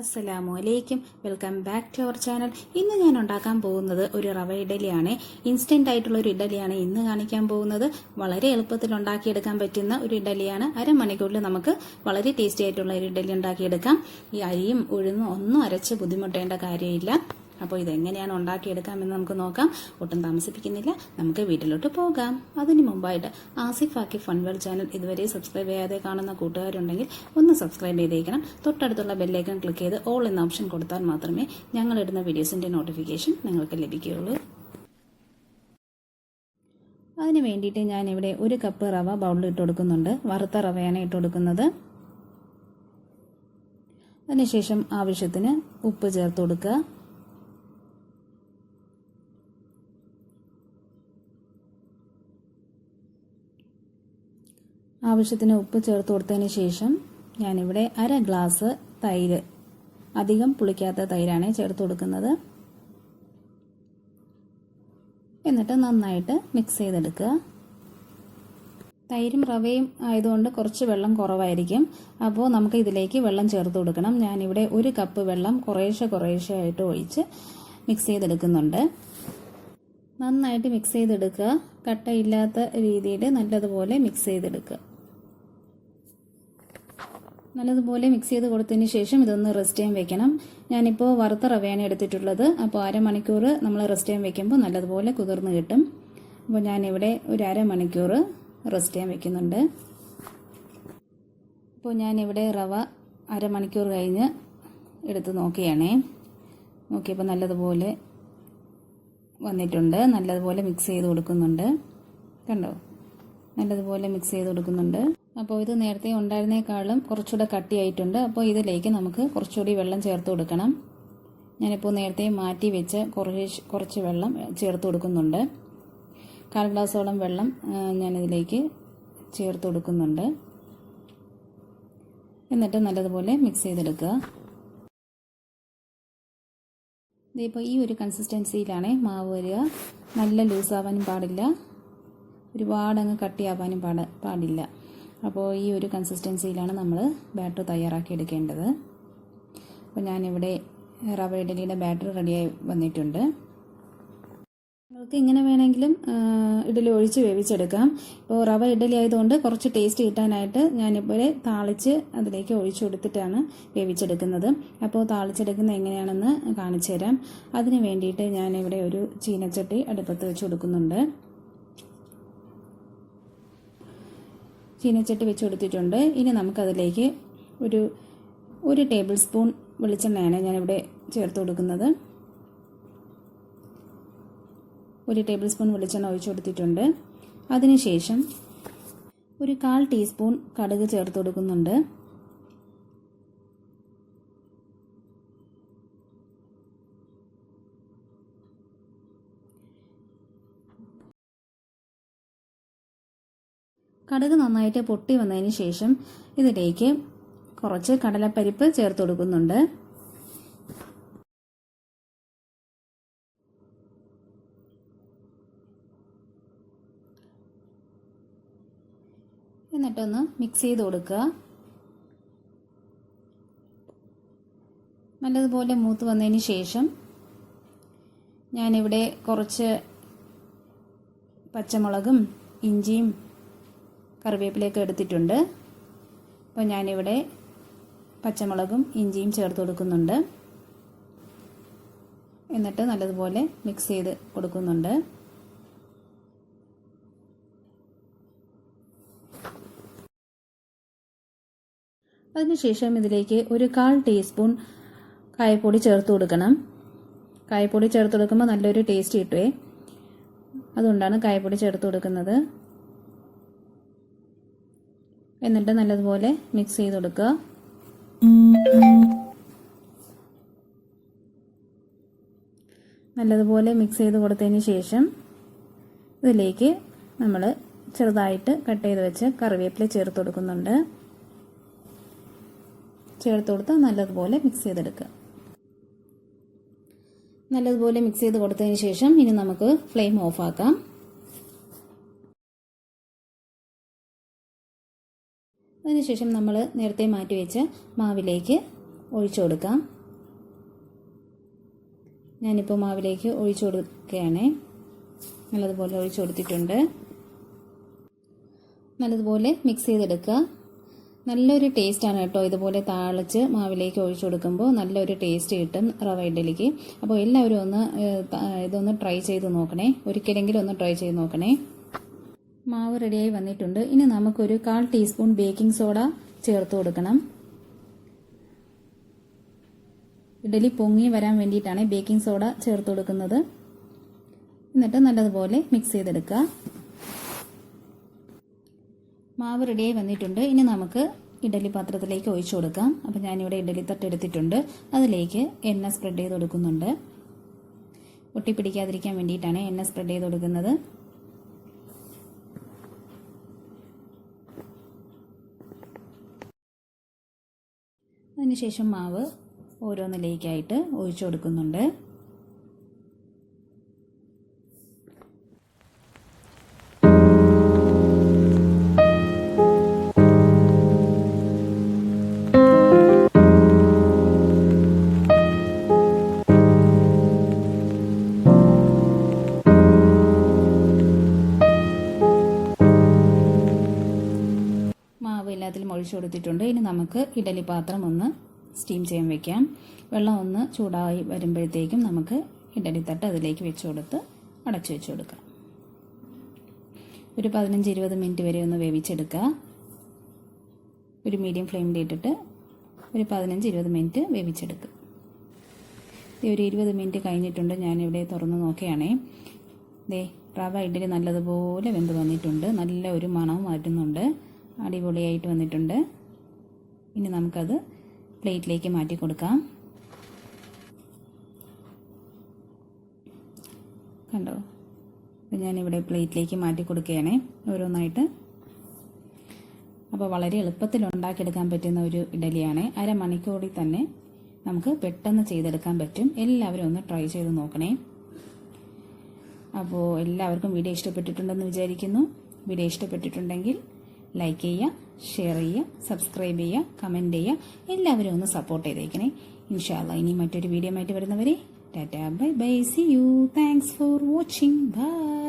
അസ്സലാമു അലൈക്കും welcome back to our channel. ഇന്ന് ഞാൻ ഉണ്ടാക്കാൻ പോകുന്നത് ഒരു റവ ഇഡലിയാണ്. ഇൻസ്റ്റന്റ് ആയിട്ടുള്ള ഒരു ഇഡലിയാണ് ഇന്ന് കാണിക്കാൻ പോകുന്നത്. വളരെ എളുപ്പത്തിൽ ഉണ്ടാക്കിയെടുക്കാൻ പറ്റുന്ന ഒരു ഇഡലിയാണ്. അരമണിക്കൂറിൽ നമുക്ക് വളരെ ടേസ്റ്റി ആയിട്ടുള്ള ഒരു ഇഡലി ഉണ്ടാക്കിയെടുക്കാം. ഈ അരിയും ഉഴുന്നും ഒന്നും അരച്ച് ബുദ്ധിമുട്ടേണ്ട കാര്യമില്ല. അപ്പോൾ ഇതെങ്ങനെയാണ് ഉണ്ടാക്കിയെടുക്കാമെന്ന് നമുക്ക് നോക്കാം. ഒട്ടും താമസിപ്പിക്കുന്നില്ല. നമുക്ക് വീട്ടിലോട്ട് പോകാം. അതിന് മുമ്പായിട്ട് ആസിഫ് ആക്കി ഫൺവെൽ ചാനൽ ഇതുവരെ സബ്സ്ക്രൈബ് ചെയ്യാതെ കാണുന്ന കൂട്ടുകാരുണ്ടെങ്കിൽ ഒന്ന് സബ്സ്ക്രൈബ് ചെയ്തേക്കണം. തൊട്ടടുത്തുള്ള ബെല്ലൈക്കൺ ക്ലിക്ക് ചെയ്ത് ഓൾ എന്ന ഓപ്ഷൻ കൊടുത്താൽ മാത്രമേ ഞങ്ങളിടുന്ന വീഡിയോസിന്റെ നോട്ടിഫിക്കേഷൻ നിങ്ങൾക്ക് ലഭിക്കുകയുള്ളൂ. അതിന് വേണ്ടിയിട്ട് ഞാൻ ഇവിടെ ഒരു കപ്പ് റവ ബൗളിൽ ഇട്ട് കൊടുക്കുന്നുണ്ട്. വറുത്ത റവയാണ് ഇട്ട് കൊടുക്കുന്നത്. അതിനുശേഷം ആവശ്യത്തിന് ഉപ്പ് ചേർത്ത് കൊടുക്കുക. ആവശ്യത്തിന് ഉപ്പ് ചേർത്ത് കൊടുത്തതിന് ശേഷം ഞാനിവിടെ അര ഗ്ലാസ് തൈര് അധികം പുളിക്കാത്ത തൈരാണ് ചേർത്ത് കൊടുക്കുന്നത്. എന്നിട്ട് നന്നായിട്ട് മിക്സ് ചെയ്തെടുക്കുക. തൈരും റവയും ആയതുകൊണ്ട് കുറച്ച് വെള്ളം കുറവായിരിക്കും. അപ്പോൾ നമുക്ക് ഇതിലേക്ക് വെള്ളം ചേർത്ത് കൊടുക്കണം. ഞാനിവിടെ ഒരു കപ്പ് വെള്ളം കുറേശ്ശെ കുറേശ്ശെ ആയിട്ട് ഒഴിച്ച് മിക്സ് ചെയ്തെടുക്കുന്നുണ്ട്. നന്നായിട്ട് മിക്സ് ചെയ്തെടുക്കുക. കട്ടയില്ലാത്ത രീതിയിൽ നല്ലതുപോലെ മിക്സ് ചെയ്തെടുക്കുക. നല്ലതുപോലെ മിക്സ് ചെയ്ത് കൊടുത്തതിന് ശേഷം ഇതൊന്ന് റെസ്റ്റ് ചെയ്യാൻ വെക്കണം. ഞാനിപ്പോൾ വറുത്ത റവയാണ് എടുത്തിട്ടുള്ളത്. അപ്പോൾ അരമണിക്കൂർ നമ്മൾ റെസ്റ്റ് ചെയ്യാൻ വെക്കുമ്പോൾ നല്ലതുപോലെ കുതിർന്ന് കിട്ടും. അപ്പോൾ ഞാനിവിടെ ഒരു അരമണിക്കൂർ റെസ്റ്റ് ചെയ്യാൻ വെക്കുന്നുണ്ട്. അപ്പോൾ ഞാനിവിടെ റവ അരമണിക്കൂർ കഴിഞ്ഞ് എടുത്ത് നോക്കിയാണേ നോക്കിയപ്പോൾ നല്ലതുപോലെ വന്നിട്ടുണ്ട്. നല്ലതുപോലെ മിക്സ് ചെയ്ത് കൊടുക്കുന്നുണ്ട്. കണ്ടോ? നല്ലതുപോലെ മിക്സ് ചെയ്ത് കൊടുക്കുന്നുണ്ട്. അപ്പോൾ ഇത് നേരത്തെ ഉണ്ടായിരുന്നേക്കാളും കുറച്ചുകൂടെ കട്ടിയായിട്ടുണ്ട്. അപ്പോൾ ഇതിലേക്ക് നമുക്ക് കുറച്ചുകൂടി വെള്ളം ചേർത്ത് കൊടുക്കണം. ഞാനിപ്പോൾ നേരത്തെ മാറ്റി വെച്ച് കുറച്ച് കുറച്ച് വെള്ളം ചേർത്ത് കൊടുക്കുന്നുണ്ട്. കാൽ ഗ്ലാസോളം വെള്ളം ഞാനിതിലേക്ക് ചേർത്ത് കൊടുക്കുന്നുണ്ട്. എന്നിട്ട് നല്ലതുപോലെ മിക്സ് ചെയ്തെടുക്കുക. ഇതിപ്പോൾ ഈ ഒരു കൺസിസ്റ്റൻസിയിലാണ് മാവ് വരിക. നല്ല ലൂസാവാനും പാടില്ല. ഒരുപാട് അങ്ങ് കട്ടിയാവാനും പാട പാടില്ല. അപ്പോൾ ഈ ഒരു കൺസിസ്റ്റൻസിയിലാണ് നമ്മൾ ബാറ്റർ തയ്യാറാക്കി എടുക്കേണ്ടത്. അപ്പോൾ ഞാനിവിടെ റവ ഇഡലിയുടെ ബാറ്റർ റെഡിയായി വന്നിട്ടുണ്ട്. നിങ്ങൾക്ക് ഇങ്ങനെ വേണമെങ്കിലും ഇഡലി ഒഴിച്ച് വേവിച്ചെടുക്കാം. ഇപ്പോൾ റവ ഇഡലി ആയതുകൊണ്ട് കുറച്ച് ടേസ്റ്റ് കിട്ടാനായിട്ട് ഞാനിപ്പോൾ താളിച്ച് അതിലേക്ക് ഒഴിച്ചു കൊടുത്തിട്ടാണ് വേവിച്ചെടുക്കുന്നത്. അപ്പോൾ താളിച്ചെടുക്കുന്നത് എങ്ങനെയാണെന്ന് കാണിച്ചു തരാം അതിന് വേണ്ടിയിട്ട് ഞാനിവിടെ ഒരു ചീനച്ചട്ടി അടുപ്പത്ത് വെച്ച് കൊടുക്കുന്നുണ്ട്. ചീനച്ചട്ടി വെച്ച് കൊടുത്തിട്ടുണ്ട്. ഇനി നമുക്കതിലേക്ക് ഒരു ഒരു ടേബിൾ സ്പൂൺ വെളിച്ചെണ്ണയാണ് ഞാനിവിടെ ചേർത്ത് കൊടുക്കുന്നത്. ഒരു ടേബിൾ സ്പൂൺ വെളിച്ചെണ്ണ ഒഴിച്ചു കൊടുത്തിട്ടുണ്ട്. അതിനുശേഷം ഒരു കാൽ ടീസ്പൂൺ കടുക് ചേർത്ത് കൊടുക്കുന്നുണ്ട്. കടുക് നന്നായിട്ട് പൊട്ടി വന്നതിന് ശേഷം ഇതിലേക്ക് കുറച്ച് കടലപ്പരിപ്പ് ചേർത്ത് കൊടുക്കുന്നുണ്ട്. എന്നിട്ടൊന്ന് മിക്സ് ചെയ്ത് കൊടുക്കുക. നല്ലതുപോലെ മൂത്ത് വന്നതിന് ശേഷം ഞാനിവിടെ കുറച്ച് പച്ചമുളകും ഇഞ്ചിയും കറിവേപ്പിലയൊക്കെ എടുത്തിട്ടുണ്ട്. അപ്പോൾ ഞാനിവിടെ പച്ചമുളകും ഇഞ്ചിയും ചേർത്ത് കൊടുക്കുന്നുണ്ട്. എന്നിട്ട് നല്ലതുപോലെ മിക്സ് ചെയ്ത് കൊടുക്കുന്നുണ്ട്. അതിനുശേഷം ഇതിലേക്ക് ഒരു കാൽ ടീസ്പൂൺ കായപ്പൊടി ചേർത്ത് കൊടുക്കണം. കായപ്പൊടി ചേർത്ത് കൊടുക്കുമ്പോൾ നല്ലൊരു ടേസ്റ്റ് കിട്ടുവേ. അതുകൊണ്ടാണ് കായപ്പൊടി ചേർത്ത് കൊടുക്കുന്നത്. എന്നിട്ട് നല്ലതുപോലെ മിക്സ് ചെയ്ത് കൊടുക്കുക നല്ലതുപോലെ മിക്സ് ചെയ്ത് കൊടുത്തതിന് ശേഷം ഇതിലേക്ക് നമ്മൾ ചെറുതായിട്ട് കട്ട് ചെയ്ത് വെച്ച് കറിവേപ്പില ചേർത്ത് കൊടുക്കുന്നുണ്ട്. ചേർത്ത് കൊടുത്ത് നല്ലതുപോലെ മിക്സ് ചെയ്തെടുക്കുക. നല്ലതുപോലെ മിക്സ് ചെയ്ത് കൊടുത്തതിന് ശേഷം ഇനി നമുക്ക് ഫ്ലെയിം ഓഫ് അതിനുശേഷം നമ്മൾ നേരത്തെ മാറ്റി വെച്ച മാവിലേക്ക് ഒഴിച്ചു കൊടുക്കാം. ഞാനിപ്പോൾ മാവിലേക്ക് ഒഴിച്ചു കൊടുക്കുകയാണ്. നല്ലതുപോലെ ഒഴിച്ചു കൊടുത്തിട്ടുണ്ട്. നല്ലതുപോലെ മിക്സ് ചെയ്തെടുക്കുക. നല്ലൊരു ടേസ്റ്റാണ് കേട്ടോ ഇതുപോലെ താളിച്ച് മാവിലേക്ക് ഒഴിച്ചു കൊടുക്കുമ്പോൾ നല്ലൊരു ടേസ്റ്റ് കിട്ടും റവ ഇഡ്ഡലിക്ക്. അപ്പോൾ എല്ലാവരും ഒന്ന് ഇതൊന്ന് ട്രൈ ചെയ്ത് നോക്കണേ. ഒരിക്കലെങ്കിലും ഒന്ന് ട്രൈ ചെയ്ത് നോക്കണേ. മാവ് റെഡിയായി വന്നിട്ടുണ്ട്. ഇനി നമുക്കൊരു കാൽ ടീസ്പൂൺ ബേക്കിംഗ് സോഡ ചേർത്ത് കൊടുക്കണം. ഇഡലി പൊങ്ങി വരാൻ വേണ്ടിയിട്ടാണ് ബേക്കിംഗ് സോഡ ചേർത്ത് കൊടുക്കുന്നത്. എന്നിട്ട് നല്ലതുപോലെ മിക്സ് ചെയ്തെടുക്കുക. മാവ് റെഡിയായി വന്നിട്ടുണ്ട്. ഇനി നമുക്ക് ഇഡലി പാത്രത്തിലേക്ക് ഒഴിച്ചു കൊടുക്കാം. അപ്പം ഞാനിവിടെ ഇഡലി തട്ട് എടുത്തിട്ടുണ്ട് അതിലേക്ക് എണ്ണ സ്പ്രെഡ് ചെയ്ത് കൊടുക്കുന്നുണ്ട്. ഒട്ടിപ്പിടിക്കാതിരിക്കാൻ വേണ്ടിയിട്ടാണ് എണ്ണ സ്പ്രെഡ് ചെയ്ത് കൊടുക്കുന്നത്. അതിനുശേഷം മാവ് ഓരോന്നിലേക്കായിട്ട് ഒഴിച്ചു കൊടുക്കുന്നുണ്ട്. ഒഴിച്ചു കൊടുത്തിട്ടുണ്ട്. ഇനി നമുക്ക് ഇഡലി പാത്രം ഒന്ന് സ്റ്റീം ചെയ്യാൻ വെക്കാം. വെള്ളം ഒന്ന് ചൂടായി വരുമ്പോഴത്തേക്കും നമുക്ക് ഇഡലി തട്ട് അതിലേക്ക് വെച്ച് കൊടുത്ത് അടച്ചു വെച്ച് കൊടുക്കാം. ഒരു പതിനഞ്ച് ഇരുപത് മിനിറ്റ് വരെ ഒന്ന് വേവിച്ചെടുക്കുക. ഒരു മീഡിയം ഫ്ലെയിമിൽ ഇട്ടിട്ട് ഒരു പതിനഞ്ച് ഇരുപത് മിനിറ്റ് വേവിച്ചെടുക്കുക. ഒരു ഇരുപത് മിനിറ്റ് കഴിഞ്ഞിട്ടുണ്ട്. ഞാനിവിടെ തുറന്ന് നോക്കുകയാണേ. ദേ റവ ഇഡലി നല്ലതുപോലെ വെന്ത് വന്നിട്ടുണ്ട്. നല്ല ഒരു മണവും വരുന്നുണ്ട് അടിപൊളിയായിട്ട് വന്നിട്ടുണ്ട്. ഇനി നമുക്കത് പ്ലേറ്റിലേക്ക് മാറ്റി കൊടുക്കാം. കണ്ടോ? അപ്പം ഞാനിവിടെ പ്ലേറ്റിലേക്ക് മാറ്റി കൊടുക്കുകയാണേ ഓരോന്നായിട്ട്. അപ്പോൾ വളരെ എളുപ്പത്തിൽ ഉണ്ടാക്കിയെടുക്കാൻ പറ്റുന്ന ഒരു ഇഡലിയാണ്. അരമണിക്കൂറിൽ തന്നെ നമുക്ക് പെട്ടെന്ന് ചെയ്തെടുക്കാൻ പറ്റും. എല്ലാവരും ഒന്ന് ട്രൈ ചെയ്ത് നോക്കണേ. അപ്പോൾ എല്ലാവർക്കും വീഡിയോ ഇഷ്ടപ്പെട്ടിട്ടുണ്ടെന്ന് വിചാരിക്കുന്നു. വീഡിയോ ഇഷ്ടപ്പെട്ടിട്ടുണ്ടെങ്കിൽ ലൈക്ക് ചെയ്യുക ഷെയർ ചെയ്യുക സബ്സ്ക്രൈബ് ചെയ്യുക കമന്റ് ചെയ്യുക. എല്ലാവരും ഒന്ന് സപ്പോർട്ട് ചെയ്തേക്കണേ. ഇൻഷാല്ല ഇനി മറ്റൊരു വീഡിയോ ആയിട്ട് വരുന്നവരെ tata bye bye see you thanks for watching bye